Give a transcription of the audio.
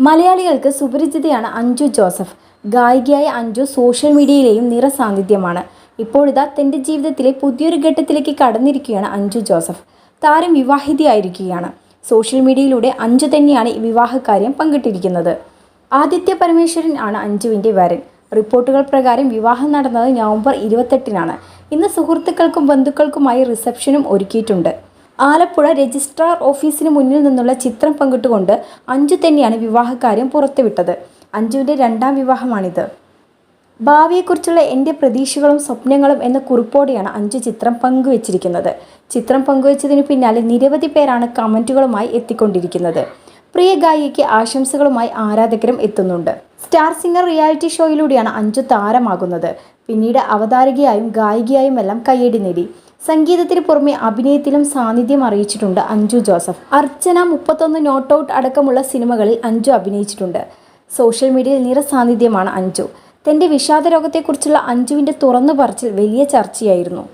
മലയാളികൾക്ക് സുപരിചിതയാണ് അഞ്ജു ജോസഫ്. ഗായികയായ അഞ്ജു സോഷ്യൽ മീഡിയയിലെയും നിറസാന്നിധ്യമാണ്. ഇപ്പോഴിതാ തന്റെ ജീവിതത്തിലെ പുതിയൊരു ഘട്ടത്തിലേക്ക് കടന്നിരിക്കുകയാണ് അഞ്ജു ജോസഫ്. താരം വിവാഹിതയായിരിക്കുകയാണ്. സോഷ്യൽ മീഡിയയിലൂടെ അഞ്ജു തന്നെയാണ് ഈ വിവാഹകാര്യം പങ്കിട്ടിരിക്കുന്നത്. ആദിത്യ പരമേശ്വരൻ ആണ് അഞ്ജുവിന്റെ വരൻ. റിപ്പോർട്ടുകൾ പ്രകാരം വിവാഹം നടന്നത് നവംബർ ഇരുപത്തെട്ടിനാണ്. ഇന്ന് സുഹൃത്തുക്കൾക്കും ബന്ധുക്കൾക്കുമായി റിസപ്ഷനും ഒരുക്കിയിട്ടുണ്ട്. ആലപ്പുഴ രജിസ്ട്രാർ ഓഫീസിന് മുന്നിൽ നിന്നുള്ള ചിത്രം പങ്കിട്ടുകൊണ്ട് അഞ്ജു തന്നെയാണ് വിവാഹകാര്യം പുറത്തുവിട്ടത്. അഞ്ജുവിന്റെ രണ്ടാം വിവാഹമാണിത്. ഭാവിയെക്കുറിച്ചുള്ള എന്റെ പ്രതീക്ഷകളും സ്വപ്നങ്ങളും എന്ന കുറിപ്പോടെയാണ് അഞ്ചു ചിത്രം പങ്കുവച്ചിരിക്കുന്നത്. ചിത്രം പങ്കുവച്ചതിന് പിന്നാലെ നിരവധി പേരാണ് കമന്റുകളുമായി എത്തിക്കൊണ്ടിരിക്കുന്നത്. പ്രിയ ഗായികയ്ക്ക് ആശംസകളുമായി ആരാധകരും എത്തുന്നുണ്ട്. സ്റ്റാർ സിംഗർ റിയാലിറ്റി ഷോയിലൂടെയാണ് അഞ്ചു താരമാകുന്നത്. പിന്നീട് അവതാരകയായും ഗായികയായും എല്ലാം കയ്യടി നേടി. സംഗീതത്തിന് പുറമെ അഭിനയത്തിലും സാന്നിധ്യം അറിയിച്ചിട്ടുണ്ട് അഞ്ജു ജോസഫ്. അർച്ചന മുപ്പത്തൊന്ന് നോട്ട് ഔട്ട് അടക്കമുള്ള സിനിമകളിൽ അഞ്ജു അഭിനയിച്ചിട്ടുണ്ട്. സോഷ്യൽ മീഡിയയിൽ നിറ സാന്നിധ്യമാണ് അഞ്ജു. തന്റെ വിഷാദ രോഗത്തെക്കുറിച്ചുള്ള അഞ്ജുവിന്റെ തുറന്നു പറച്ചിൽ വലിയ ചർച്ചയായിരുന്നു.